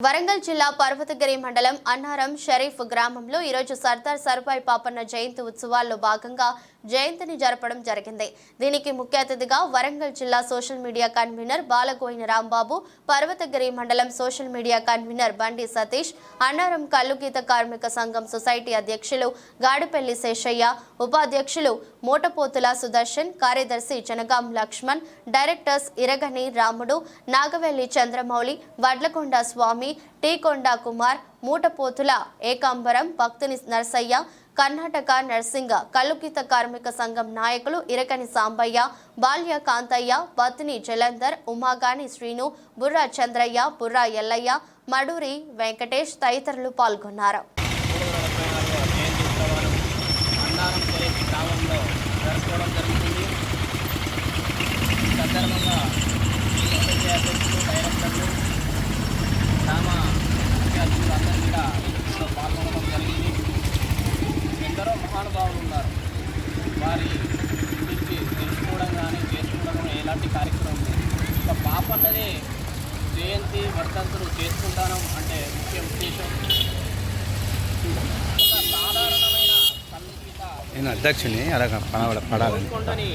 వరంగల్ జిల్లా పర్వతగిరి మండలం అన్నారం షరీఫ్ గ్రామంలో ఈరోజు సర్దార్ సర్వాయి పాపన్న జయంతి ఉత్సవాల్లో భాగంగా జయంతిని జరపడం జరిగింది. దీనికి ముఖ్య అతిథిగా వరంగల్ జిల్లా social media convenor Balagoina Rambabu Parvathagiri మండలం సోషల్ మీడియా కన్వీనర్ బండి సతీష్ అన్నారం కల్లుగీత కార్మిక సంఘం సొసైటీ అధ్యక్షులు గాడిపల్లి శేషయ్య ఉపాధ్యక్షులు మూటపోతుల సుదర్శన్ కార్యదర్శి జనగాం లక్ష్మణ్ డైరెక్టర్స్ ఇరగని రాముడు నాగవెల్లి చంద్రమౌళి వడ్లకొండ స్వామి టీకొండ కుమార్ మూటపోతుల ఏకాంబరం భక్తుని నర్సయ్య కర్ణాటక నర్సింగ కలుకిత కార్మిక సంఘం నాయకులు ఇరకని సాంబయ్య బాల్య కాంతయ్య పత్ని జలంధర్ ఉమాగాని శ్రీను బుర్రా చంద్రయ్య బుర్రా ఎల్లయ్య మడూరి వెంకటేష్ తదితరులు పాల్గొన్నారు జయంతి ఉత్సవాలు అన్నారం చెరేసి గ్రామంలో జరుపుకోవడం జరుగుతుంది ఈ సందర్భంగా సొసైటీ అధ్యక్షులు డైరెక్టర్లు గ్రామ ముఖ్య అతిథులు అందరూ కూడా ఇందులో పాల్గొనడం జరిగింది ఎందరో మహానుభావులు ఉన్నారు. వారి గురించి తెలుసుకోవడం కానీ చేసుకోవడం కానీ ఎలాంటి కార్యక్రమం లేదు. ఒక పాపన్నదే జయంతి వర్ధంతులు చేసుకుంటాను అంటే ముఖ్య ఉద్దేశం. సాధారణమైన నేను అధ్యక్షుని అలాగ పడవ పడాలని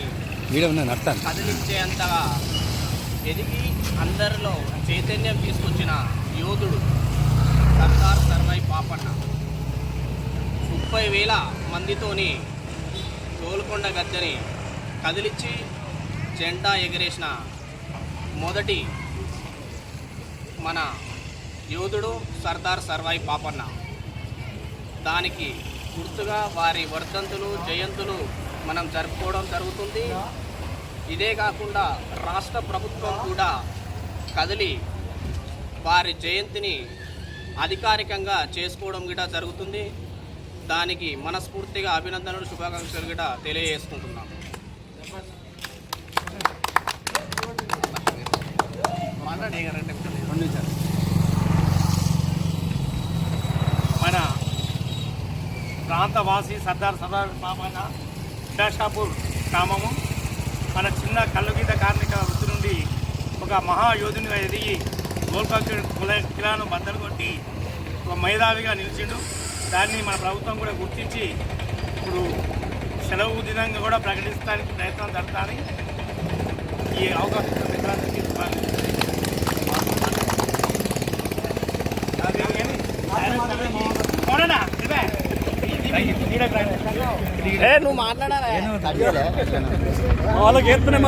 వీడియో ఉన్న నడతాను. కదిలించేంతగా ఎదిగి అందరిలో చైతన్యం తీసుకొచ్చిన యోధుడు సర్దార్ సర్వై పాపన్న. ముప్పై వేల మందితోని గోల్కొండ గద్దెని కదిలించి జెండా ఎగరేసిన మొదటి మన యోధుడు సర్దార్ సర్వాయి పాపన్న. దానికి గుర్తుగా వారి వర్ధంతులు జయంతులు మనం జరుపుకోవడం జరుగుతుంది. ఇదే కాకుండా రాష్ట్ర ప్రభుత్వం కూడా కదిలి వారి జయంతిని అధికారికంగా చేసుకోవడం కూడా జరుగుతుంది. దానికి మనస్ఫూర్తిగా అభినందనలు శుభాకాంక్షలు కూడా తెలియజేసుకుంటున్నాం. మన ప్రాంతవాసి సర్దార్ సర్దార్ బాబాన షాషాపూర్ గ్రామము మన చిన్న కళ్ళుగీత కార్మిక వృత్తి నుండి ఒక మహాయోధునిగా ఎదిగి గోల్కొండ కుల కిలాను బద్దలు కొట్టి ఒక మేధావిగా నిలిచిండు. దాన్ని మన ప్రభుత్వం కూడా గుర్తించి ఇప్పుడు సెలవు దినంగా కూడా ప్రకటించడానికి ప్రయత్నం జరుగుతుంది ఈ అవకాశం రా. నువ్వు మాట్లాడాలి వాళ్ళకి